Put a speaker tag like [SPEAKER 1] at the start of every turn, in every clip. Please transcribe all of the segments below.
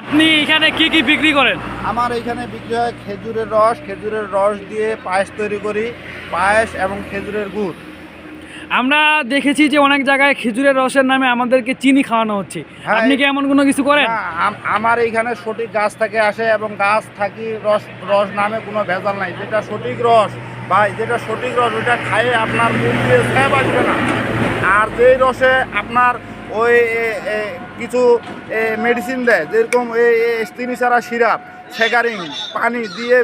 [SPEAKER 1] আপনি এখানে কি কি বিক্রি করেন?
[SPEAKER 2] আমার এখানে বিক্রি হয় খেজুরের রস খেজুরের রস দিয়ে পায়েস তৈরি করি পায়েস এবং খেজুরের গুড়।
[SPEAKER 1] আমরা দেখেছি যে অনেক জায়গায় খেজুরের রসের নামে আমাদেরকে চিনি খাওয়ানো হচ্ছে।
[SPEAKER 2] হ্যাঁ,
[SPEAKER 1] আপনি কি এমন কোনো কিছু করেন?
[SPEAKER 2] আমার এইখানে সঠিক গাছ থেকে আসে এবং গাছ থাকি রস রস নামে কোনো ভেজাল নাই। যেটা সঠিক রস বা যেটা সঠিক রস ওটা খাইয়ে আপনার মুখ দিয়ে স্যাপ আসবে না। আর যেই রসে আপনার ওই কিছু মেডিসিন দেয়, যেরকম এই স্তিনিসারা সিরাপ সেকারিং পানি দিয়ে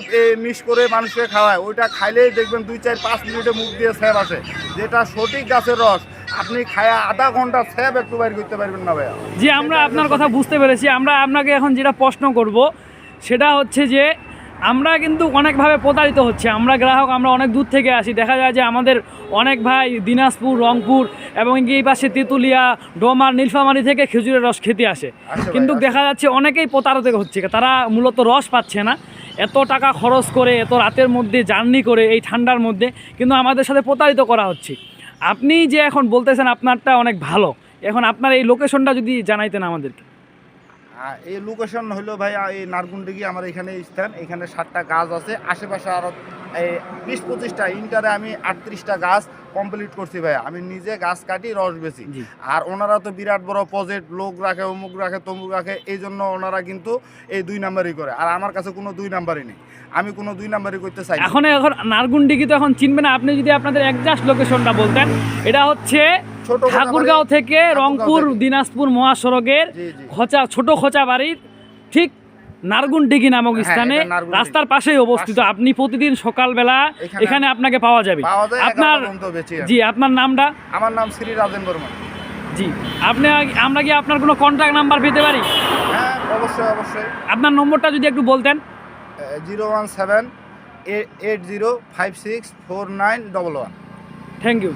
[SPEAKER 2] মিক্স করে মানুষকে খাওয়ায়, ওইটা খাইলেই দেখবেন দুই চার পাঁচ মিনিটে মুখ দিয়ে স্যাপ আসে। যেটা সঠিক গাছের রস, আপনি খায়া আধা ঘণ্টা স্যাপ একটু বাইর করতে পারবেন না ভাইয়া।
[SPEAKER 1] যে আমরা আপনার কথা বুঝতে পেরেছি। আমরা আপনাকে এখন যেটা প্রশ্ন করব, সেটা হচ্ছে যে আমরা কিন্তু অনেকভাবে প্রতারিত হচ্ছে। আমরা গ্রাহক আমরা অনেক দূর থেকে আসি। দেখা যায় যে আমাদের অনেক ভাই দিনাজপুর রংপুর এবং এই পাশে তেঁতুলিয়া ডোমার নীলফামারি থেকে খেজুরের রস খেতে আসে। কিন্তু দেখা যাচ্ছে অনেকেই প্রতারিত হচ্ছে। তারা মূলত রস পাচ্ছে না। এত টাকা খরচ করে এত রাতের মধ্যে জার্নি করে এই ঠান্ডার মধ্যে কিন্তু আমাদের সাথে প্রতারিত করা হচ্ছে। আপনি যে এখন বলতেছেন আপনারটা অনেক ভালো। এখন আপনার এই লোকেশনটা যদি জানাইতেন আমাদেরকে।
[SPEAKER 2] এই লোকেশন হলো ভাই এই নারগুন্ডিগি আমার এখানে স্থান। এখানে ষাটটা গাছ আছে। আশেপাশে আরও এই বিশ পঁচিশটা ইন্টারে আমি আটত্রিশটা গাছ কমপ্লিট করছি ভাই আমি নিজে গাছ কাটি রস বেশি
[SPEAKER 1] জি।
[SPEAKER 2] আর ওনারা তো বিরাট বড় প্রজেক্ট লোক রাখে অমুক রাখে তমুক রাখে এই জন্য ওনারা কিন্তু এই দুই নাম্বারই করে। আর আমার কাছে কোনো দুই নাম্বারই নেই। আমি কোনো দুই নাম্বারই করতে চাই।
[SPEAKER 1] এখন এখন নারগুন্ডিকি তো এখন চিনবে না? আপনি যদি আপনাদের একজাস্ট লোকেশনটা বলতেন এটা হচ্ছে ঠাকুরগাঁও থেকে রংপুর দিনাজপুর মহাসড়কের খোঁচা ছোট খোঁচা বাড়ির ঠিক নারগুন্ডিগি নামক
[SPEAKER 2] হ্যাঁ,
[SPEAKER 1] স্থানে রাস্তার পাশেই অবস্থিত। আপনি প্রতিদিন সকালবেলা
[SPEAKER 2] এখানে-
[SPEAKER 1] এখানে আপনাকে পাওয়া যাবে। আপনার
[SPEAKER 2] আপনার
[SPEAKER 1] জি আপনার নামটা?
[SPEAKER 2] আমার নাম শ্রী রাজেন বর্মা।
[SPEAKER 1] জি আপনি আমরা কি আপনার কোনো কন্ট্যাক্ট নাম্বার পেতে পারি?
[SPEAKER 2] হ্যাঁ অবশ্যই অবশ্যই।
[SPEAKER 1] আপনার নম্বরটা যদি একটু বলতেন।
[SPEAKER 2] Zero one seven eight zero five six four nine double one.
[SPEAKER 1] Thank you.